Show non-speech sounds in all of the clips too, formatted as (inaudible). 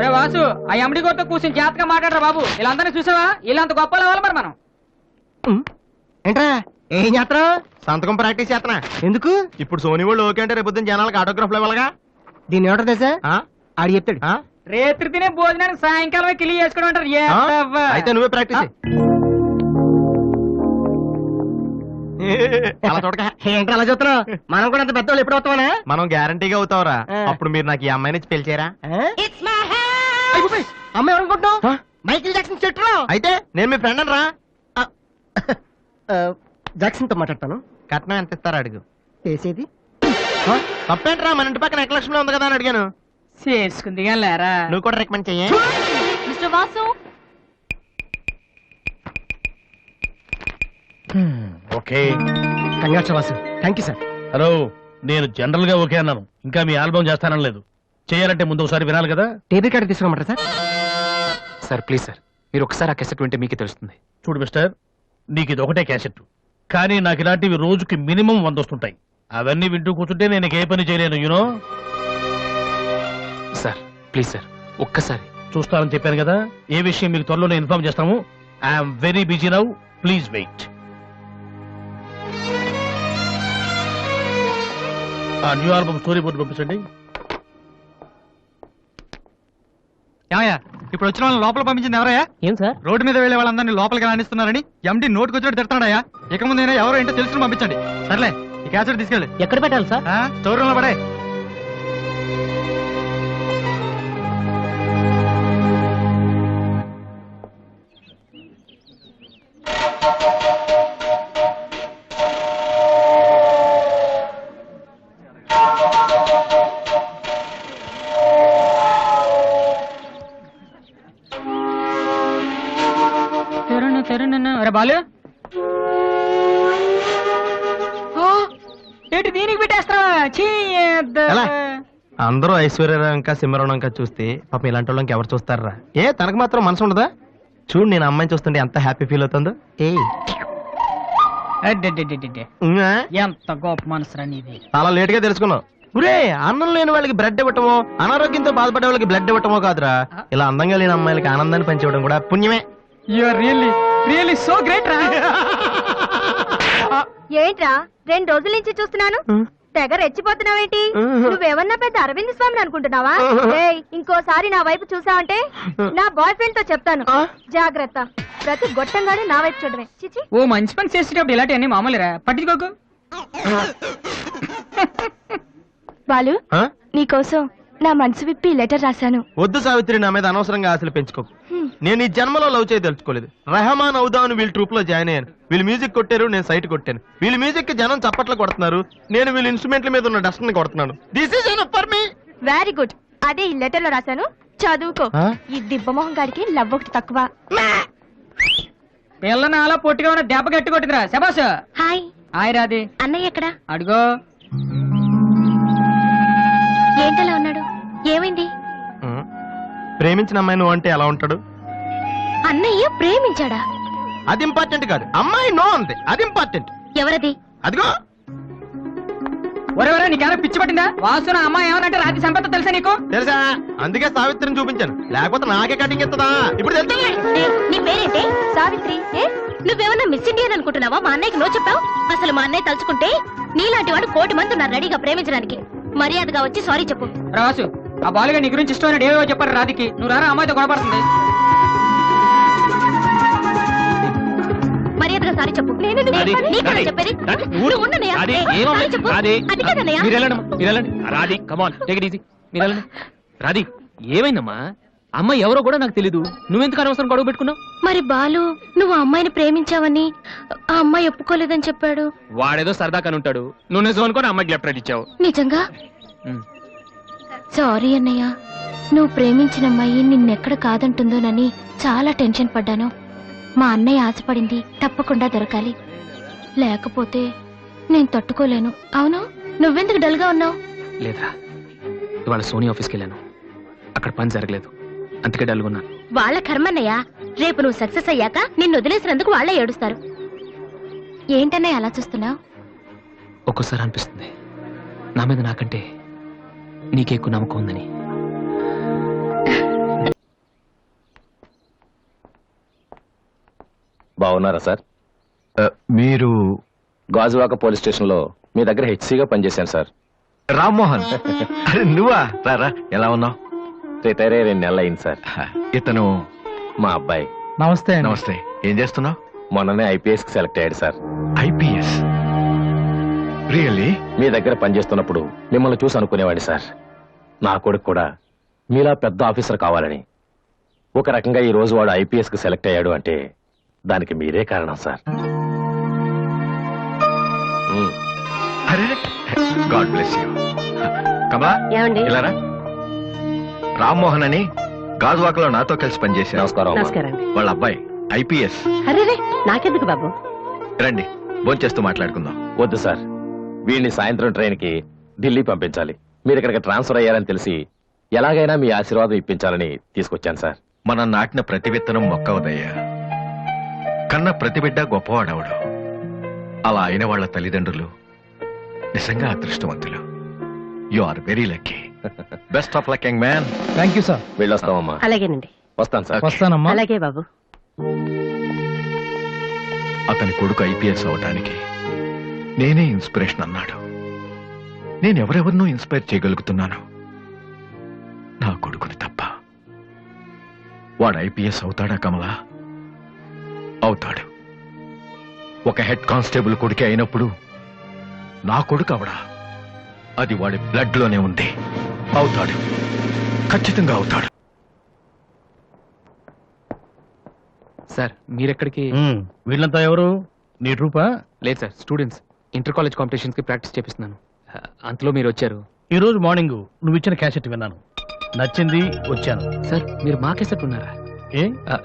ఒరే వాసు ఆ ఎమ్డి గోతో కూర్చొని జాతగా మాట్లాడరా బాబు. వీళ్ళందరినీ చూసావా? వీళ్ళంత గొప్ప అవ్వాలి మరి మనం. ఏంట్రా? ఏం చేస్తున్నావు? సంతకం ప్రాక్టీస్ చేస్తున్నా. ఎందుకు? ఇప్పుడు సోనీ వాళ్ళు ఓకే అంటే రేపు జనాలకు ఆటోగ్రాఫ్లు ఇవ్వాలిగా. దీన్ని ఏమంటారు తెలుసా? ఆ? ఆడు చెప్తాడు. ఆ? రేత్రి తినే భోజనానికి సాయంకాలం కిలి చేసుకోవడం అంటారు ఏ ఆ? అవ్వ. అయితే నువ్వే ప్రాక్టీస్ అలా చూడక ఏంట్రా అలా చూస్తున్నావు? మనం కూడా అంత పెద్దవాళ్ళు ఎప్పుడు వస్తామనా? మనం గ్యారంటీగా అవుతావురా. ఆ. అప్పుడు మీరు నాకు ఈ అమ్మాయిని ఇచ్చి పిలిచారా అమ్మాయి అనుకుంటున్నావు ఆ? మైకిల్ జాక్సన్ చెట్టు అయితే నేను మీ ఫ్రెండ్ రా జాక్సన్తో మాట్లాడతాను. కట్నం ఎంత ఇస్తారా అడుగు. చేసేది? తప్పేంట్రా? మన ఇంటి పక్కన ఎక్లక్ష్మిలో ఉంది కదా అని అడిగాను. చేసుకుంది లేరా? నువ్వు కూడా రికమెండ్ చెయ్యి. Mister Vasu! Okay. Congrats Vasu. Thank you sir. Hello నేను జనరల్గా ఓకే అన్నాను. ఇంకా మీ ఆల్బమ్ చేస్తానని లేదు. చేయాలంటే ముందు ఒకసారి వినాలి కదా? టేబుల్ కార్డు తీసుకురమ్మంటారా సార్? Sir please sir. మీరు ఒకసారి ఆ కెసెట్ వింటే మీకే తెలుస్తుంది. చూడు మిస్టర్ నీకు ఇది ఒకటే క్యాసెట్ కానీ నాకు ఇలాంటివి రోజుకి మినిమం వంద వస్తుంటాయి. అవన్నీ వింటూ కూర్చుంటే నేను ఏ పని చేయలేను యూనో సార్ ప్లీజ్ సార్. ఒక్కసారి. చూస్తానని చెప్పాను కదా? ఏ విషయం మీకు త్వరలోనే ఇన్ఫార్మ్ చేస్తాము? I'm very busy now please wait ఆ న్యూ ఆల్బమ్ స్టోరీ బోర్డు పంపించండి. ఏమయ్యా ఇప్పుడు వచ్చిన వాళ్ళని లోపల పంపించింది ఎవరయ్యా? ఏం సార్? రోడ్డు మీద వెళ్ళే వాళ్ళందరినీ లోపలికి రాణిస్తున్నారని ఎండి నోటుకు వచ్చినట్టు తిడతాడయ్యా. ఇక ముందైనా ఎవరో ఏంటో తెలుసుకుని పంపించండి. సర్లే ఈ క్యాసెట్ తీసుకెళ్ళి. ఎక్కడ పెట్టాలి సార్? స్టోర్ రూమ్లో పడే. బాలు? ఓ, ఏంటి దీనికి పెట్టేస్తావా చీ ఎద్ద. ఎలా? అందరూ సింహరావు ఇంకా చూస్తే పాపం ఇలాంటి వాళ్ళకి ఎవరు చూస్తారా? ఏ తనకు మాత్రం మనసు ఉండదా? చూడు నేను అమ్మాయిని చూస్తుంటే ఎంత హ్యాపీ ఫీల్ అవుతుందో. ఏ అడ్డడ్డడ్డడ్డ. ఎంత గొప్ప మనసురా నీది. చాలా లేట్గా తెలుసుకున్నావు. ఒరే అన్నం లేని వాళ్ళకి బ్లడ్ ఇవ్వటమో అనారోగ్యంతో బాధపడే వాళ్ళకి బ్లడ్ ఇవ్వటమో కాదురా. ఇలా అందంగా లేని అమ్మాయిలకి ఆనందాన్ని పంచివ్వడం కూడా పుణ్యమే. You are really really so great రా. ఏంట్రా రెండు రోజుల నుంచి చూస్తున్నాను. తెగ రెచ్చిపోతున్నావేంటి? నువ్వేమన్నా పెద్ద అరవింద్ స్వామిని అనుకుంటున్నావా? ఇంకోసారి నా వైపు చూసావంటే నా బాయ్ ఫ్రెండ్తో చెప్తాను. జాగ్రత్త. ప్రతి గొట్టంగానే నా వైపు చూడవే చిచి. ఓ మంచి పని చేసేటప్పుడు ఇలాంటివన్నీ మామూలురా. పట్టించుకోకు. బాలు? నీకోసం నా మనసు విప్పి లెటర్ రాశాను. వద్దు సావిత్రి నా మీద అనవసరంగా ఆశలు పెంచుకోకు. నేను ఈ జన్మలో లవ్ చేయ తెలుసుకోలేదు. రెహమాన్ అవుదామని వీళ్ళు ట్రూప్లో జాయిన్ అయ్యాను వీళ్ళు మ్యూజిక్ కొట్టారు నేను సైట్ కొట్టాను. వీళ్ళు మ్యూజిక్కి జనం చప్పట్లు కొడుతున్నారు. నేను వీళ్ళ ఇన్స్ట్రుమెంట్ల మీద ఉన్న డస్ట్ని కొడుతున్నాను this is for me very good అదే ఈ లెటర్లో రాశాను. చదువుకో. ఆ? ఈ దిబ్బమోహం గారికి లవ్ ఒకటి తక్కువ. పిల్ల నాలో పొట్టిగా ఉన్న దెబ్బ గట్టి కొట్టిందిరా. శబాస్ హాయ్. హాయ్ రాది అన్నయ్య ఎక్కడా? అడుగో. ఏంటలా ఉన్నాడు? ఏమైంది? ప్రేమించిన అమ్మాయి నువ్వు అంటే ఎలా ఉంటాడు? అన్నయ్య ప్రేమించాడా? అది ఇంపార్టెంట్ కాదు. అమ్మాయి నో అంతే అది ఇంపార్టెంట్ ఎవరది? అదిగో. ఒరే ఒరే నీకేమైనా పిచ్చి పట్టిందా? వాసు నా అమ్మాయి ఏమనంటే రాత్రి సంపద తెలుసా నీకు? తెలుసా? అందుకే సావిత్రిని చూపించాను. లేకపోతే నాకే కటింగ్ ఇస్తుందా? ఇప్పుడు తెలుసా నీ పేరేంటి? సావిత్రి ఏ? నువ్వేమన్నా మిస్ ఇండియన్ అనుకుంటున్నావా? మా అన్నయ్యకి నో చెప్పావు? అసలు మా అన్నయ్య తలుచుకుంటే నీలాంటి వాడు కోటి మంది ఉన్నారు రెడీగా ప్రేమించడానికి. మర్యాదగా వచ్చి సారీ చెప్పు. రా వాసు ఆ బాలుగా నీ గురించి ఇష్టమైన ఏవో చెప్పారు రాధికి. నువ్వు రారా? అమ్మాయితో గొడవపడుతుంది మీరు వెళ్ళండి రాది ఏమైందమ్మా? అమ్మ ఎవరో కూడా నాకు తెలీదు. నువ్వెందుకు అనవసరం గొడవ పెట్టుకున్నావు? మరి బాలు నువ్వు అమ్మాయిని ప్రేమించావని ఆ అమ్మాయి ఒప్పుకోలేదని చెప్పాడు. వాడేదో సరదా ఉంటాడు నువ్వు నిజం అనుకొని అమ్మాయికి లెఫ్ట్ రైట్ ఇచ్చావు. నిజంగా. సారీ అన్నయ్య. నువ్వు ప్రేమించిన అమ్మాయి నిన్నెక్కడ కాదంటుందోనని చాలా టెన్షన్ పడ్డాను. మా అన్నయ్య ఆశపడింది తప్పకుండా దొరకాలి. లేకపోతే నేను తట్టుకోలేను. అవును? నువ్వెందుకు డల్గా ఉన్నావు? లేదురా ఇవాళ సోనీ ఆఫీస్కి వెళ్ళాను. అక్కడ పని జరగలేదు. అందుకే డల్గున్నాను వాళ్ళ కర్మన్నయ్య రేపు నువ్వు సక్సెస్ అయ్యాక నిన్ను వదిలేసినందుకు వాళ్ళే ఏడుస్తారు. ఏంటన్నయ్య అలా చూస్తున్నావు? ఒక్కోసారి అనిపిస్తుంది. నా మీద నాకంటే నీకే ఎక్కువ నమ్మకం ఉందని. బాగున్నారా సార్? మీరు గాజువాక పోలీస్ స్టేషన్లో మీ దగ్గర హెచ్సిగా పనిచేశాను సార్. రామ్మోహన్. అరే నువ్వా? రారా ఎలా ఉన్నావు? రిటైర్ అయ్యి రెండు నెలలు అయింది సార్. ఇతను మా అబ్బాయి. నమస్తే నమస్తే. ఏం చేస్తున్నావు? మొన్ననే ఐపీఎస్కి సెలెక్ట్ అయ్యాడు సార్. ఐపీఎస్? రియల్లీ? మీ దగ్గర పనిచేస్తున్నప్పుడు మిమ్మల్ని చూసి అనుకునేవాడిని సార్. నా కొడుకు కూడా మీలా పెద్ద ఆఫీసర్ కావాలని. ఒక రకంగా ఈ రోజు వాడు ఐపీఎస్కి సెలెక్ట్ అయ్యాడు అంటే దానికి మీరే కారణం సార్. మ్, అరే గాడ్ బ్లెస్ యూ. కమలా ఏమండి? ఇలా రా. రామ్మోహన్ అని గాజువాకలో నాతో కలిసి పనిచేశారు. నమస్కారం అమ్మా. నమస్కారం. అండి వాళ్ళ అబ్బాయి ఐపీఎస్. అరే రే నాకెందుకు బాబు? రండి భోంచేస్తూ మాట్లాడుకుందాం. వద్దు సార్. వీడిని సాయంత్రం ట్రైన్కి ఢిల్లీ పంపించాలి. మీరు ఇక్కడికి ట్రాన్స్ఫర్ అయ్యారని తెలిసి ఎలాగైనా మీ ఆశీర్వాదం ఇప్పించాలని తీసుకొచ్చాను సార్. మనం నాటిన ప్రతి విత్తనం మొక్కవదయ్యా కన్న ప్రతి బిడ్డ గొప్పవాడవడు. అలా అయిన వాళ్ళ తల్లిదండ్రులు నిజంగా అదృష్టవంతులు. You are very lucky best of luck young man thank you sir వెళ్ళొస్తామమ్మా అలాగేనండి. వస్తాను సార్ వస్తానమ్మా. అలాగే బాబు. అతని కొడుకు ఐపీఎస్ అవటానికి నేనే ఇన్స్పిరేషన్ అన్నాడు. నేను ఎవరెవరినో ఇన్స్పైర్ చేయగలుగుతున్నాను. నా కొడుకుని తప్ప. వాడు ఐపీఎస్ అవుతాడా కమలా? అవుతాడు. ఒక హెడ్ కానిస్టేబుల్ కొడుకే అయినప్పుడు నా కొడుకు అవడా? అది వాడి బ్లడ్లోనే ఉంది. అవుతాడు. ఖచ్చితంగా అవుతాడు. సార్ మీరెక్కడికి? వీళ్ళంతా ఎవరు? నీ ట్రూపా? లేదు సార్ స్టూడెంట్స్. ఇంటర్ కాలేజ్ కాంపిటీషన్స్కి ప్రాక్టీస్ చేపిస్తున్నాను. అంతలో మీరు వచ్చారు. ఈ రోజు మార్నింగ్ నువ్వు ఇచ్చిన క్యాసెట్ విన్నాను. నచ్చింది వచ్చాను. సార్ మీరు మా కెసెట్ ఉన్నారా ఆ,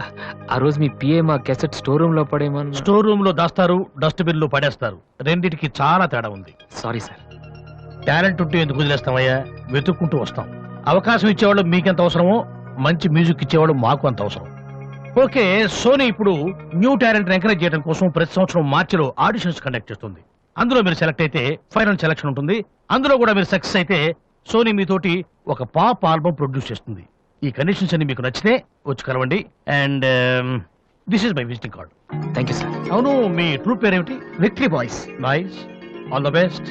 ఆ రోజు మీ పిఏ మా కెసెట్ స్టోర్ రూమ్లో పడేమన్నా స్టోర్ రూమ్లో దాస్తారు డస్ట్బిన్లో పడేస్తారు. రెండిటికి చాలా తేడా ఉంది. సారీ సార్ టాలెంట్ ఉంటే ఎందుకు వదిలేస్తామయ్యా? వెతుక్కుంటూ వస్తాం. అవకాశం ఇచ్చేవాళ్ళు మీకెంత అవసరమో మంచి మ్యూజిక్ ఇచ్చేవాళ్ళు మాకు అంత అవసరం. ఓకే సోనీ ఇప్పుడు న్యూ టాలెంట్ ఎంకరేజ్ చేయడం కోసం ప్రతి సంవత్సరం మార్చిలో ఆడిషన్స్ కండక్ట్ చేస్తుంది. అందులో మీరు సెలెక్ట్ అయితే ఫైనల్ సెలక్షన్ ఉంటుంది. అందులో కూడా మీరు సక్సెస్ అయితే సోనీ మీతోటి ఒక పాప్ ఆల్బమ్ ప్రొడ్యూస్ చేస్తుంది. ఈ కండిషన్స్ అన్ని మీకు నచ్చితే వచ్చి కలవండి. And this is my visiting card thank you sir అవును మీ ట్రూప్ పేరేమిటి Victory Boys nice all the best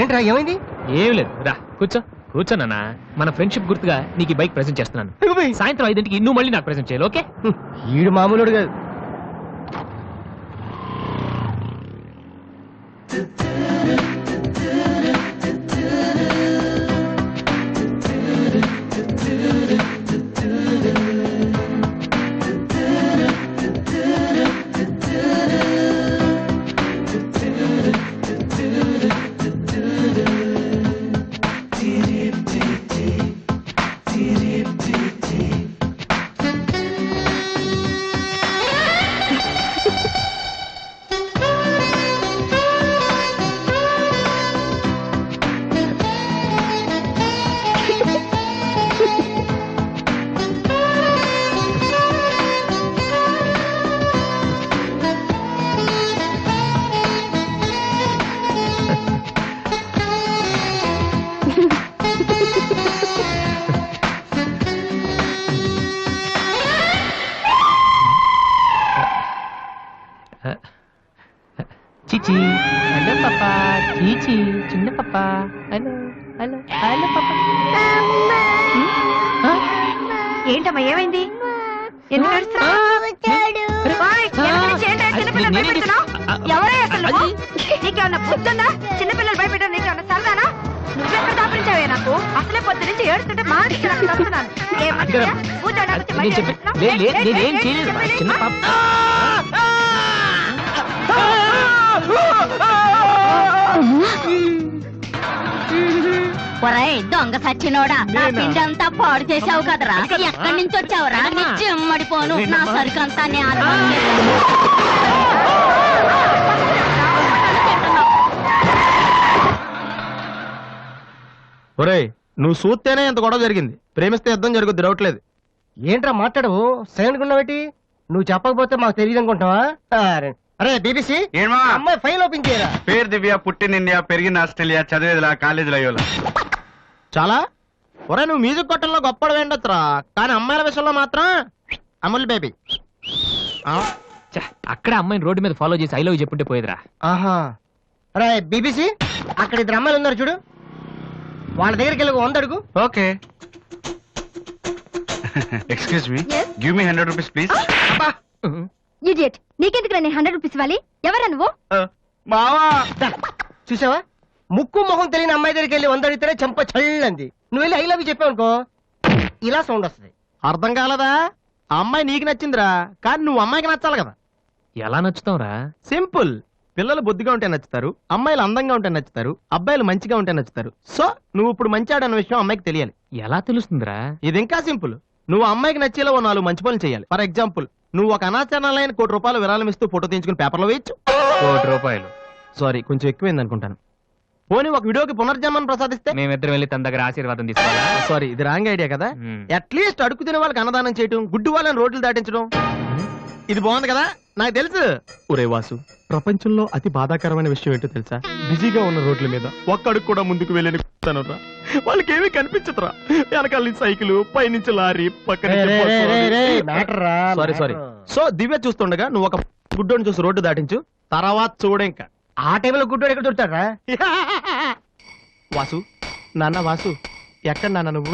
ఏంట్రా ఏమైంది? ఏం లేదు. రా కూర్చో. కూర్చోనన్నా మన ఫ్రెండ్షిప్ గుర్తుగా నీకు ఈ బైక్ ప్రెజెంట్ చేస్తున్నాను. సాయంత్రం ఐదింటికి నువ్వు మళ్ళీ నాకు ప్రెజెంట్ చేయాలి ఓకే? ఈడు మామూలుడు కాదు. చీచి చిన్న పాపా హలో హలో హలో పాపా ఏంటమ్మా ఏమైంది? ఎందుకు ఎవరే అసలు? నువ్వు? నీకేమన్నా బుద్ధుందా? చిన్నపిల్లలు భయపెట్టడం నీకేమన్నా సరదానా? నువ్వెక్కడ దాపరించావే నాకు? అసలే పొద్దు నుంచి ఏడుస్తుంటే నాకు వస్తున్నాను ఏం నేను మళ్ళీ చెప్పి ఏడుస్తున్నావ్? లే, లే, లే, లే, నేనేం లే, చేయలేదు. చిన్న లే. ఒరేయ్ దొంగ సచ్చినోడా నా పిండి అంతా పాడు చేసావు కదరా. ఎక్కడి నుంచి వచ్చావురా నీ చెమ్మడిపోను నా సరుకంతా నేల ఒరేయ్ నువ్వు చూస్తేనే ఇంత గొడవ జరిగింది. ప్రేమిస్తే యుద్ధం జరుగుద్ది డౌట్లేదు ఏంట్రా మాట్లాడవు? సైలెంట్ ఉన్నావేటి? నువ్వు చెప్పకపోతే మాకు తెలియదు అనుకుంటావా అరే, బీబీసీ? ఏమా అమ్మాయి ఫైల్ ఓపెన్ చేయరా? పేరు దివ్య పుట్టిన ఇండియా పెరిగిన ఆస్ట్రేలియా చదివేదిలా కాలేజీలో అయ్యోలా. చాలా? ఒరే నువ్వు మ్యూజిక్ కొట్టంలో గొప్పడు వేండొచ్చురా కానీ అమ్మాయిల విషయంలో మాత్రం అమూల్ బేబీ. ఛ, అక్కడే అమ్మాయిని రోడ్డు మీద ఫాలో చేసి ఐ లవ్ చెప్పుంటే పోయేదిరా. ఆహా. అరే బీబీసీ అక్కడ ఇద్దరు అమ్మాయిలు ఉన్నారు చూడు. వాళ్ళ దగ్గరికి వెళ్ళి వంద అడుగు. Okay. (laughs) Excuse me Yes? Give me hundred rupees please idiot నీకెందుకు నేను హండ్రెడ్ రూపీస్ ఇవ్వాలి? ఎవరా నువ్వు? మావా. చూసావా? ముక్కు మొహం తెలియని అమ్మాయి దగ్గరికి వెళ్ళి వంద అడిగితేనే చంప చల్లంది. నువ్వు వెళ్ళి ఐ లవ్ యూ చెప్పావు అనుకో ఇలా సౌండ్ వస్తుంది. అర్థం కాలదా? ఆ అమ్మాయి నీకు నచ్చిందిరా కానీ నువ్వు అమ్మాయికి నచ్చాలి కదా. ఎలా నచ్చుతావురా? సింపుల్ పిల్లలు బొద్దుగా ఉంటే నచ్చుతారు అమ్మాయిలు అందంగా ఉంటే నచ్చుతారు అబ్బాయిలు మంచిగా ఉంటే నచ్చుతారు. సో నువ్వు ఇప్పుడు మంచాడు అన్న విషయం అమ్మాయికి తెలియాలి. ఎలా తెలుస్తుందిరా? ఇది ఇంకా సింపుల్ నువ్వు అమ్మాయికి నచ్చేలా ఓ నాలుగు మంచి పనులు చేయాలి. ఫర్ ఎగ్జాంపుల్ నువ్వు ఒక అనాచరణలైన కోటి రూపాయలు విరాళం ఇస్తూ ఫోటో తీయించుకుని పేపర్లో వేయచ్చు. కోటి రూపాయలు. సారీ కొంచెం ఎక్కువైంది అనుకుంటాను. పోనీ ఒక వీడియోకి పునర్జన్మను ప్రసాదిస్తే? మేమిద్దరం వెళ్ళి తన దగ్గర ఆశీర్వాదం తీసుకోవాలా? సారీ ఇది రాంగ్ ఐడియా కదా. అట్లీస్ట్ అడుగు తినే వాళ్ళకి అన్నదానం చేయటం గుడ్డు వాళ్ళని రోడ్లు దాటించడం. ఇది బాగుంది కదా? నాకు తెలుసు. ఒరే వాసు ప్రపంచంలో అతి బాధాకరమైన విషయం ఏంటో తెలుసా? బిజీగా ఉన్న రోడ్ల మీద. ఒక్క అడుగు కూడా ముందుకు వెళ్ళని కూర్చున్నానురా. వాళ్ళకి ఏమీ కనిపించదురా. వెనకాల నుంచి సైకిల్ పైనుంచి లారీ పక్కన సారీ సారీ సో దివ్య చూస్తుండగా నువ్వు ఒక గుడ్డోని చూసి రోడ్డు దాటించు తర్వాత చూడ ఇంకా. ఆ టైంలో గుడ్డోడు ఎక్కడ దొరుకుతాడా వాసు నాన్న వాసు ఎక్కడ నాన్న నువ్వు?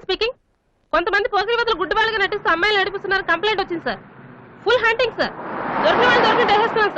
స్పీకింగ్ కొంతమంది పోకిరి వదలు గుడ్డి వాళ్ళగా నటిస్తూ అమ్మాయిలు నడిపిస్తున్నారు. కంప్లైంట్ వచ్చింది సార్. Full hunting sir. దొరికిన వాళ్ళు దొరికి సార్.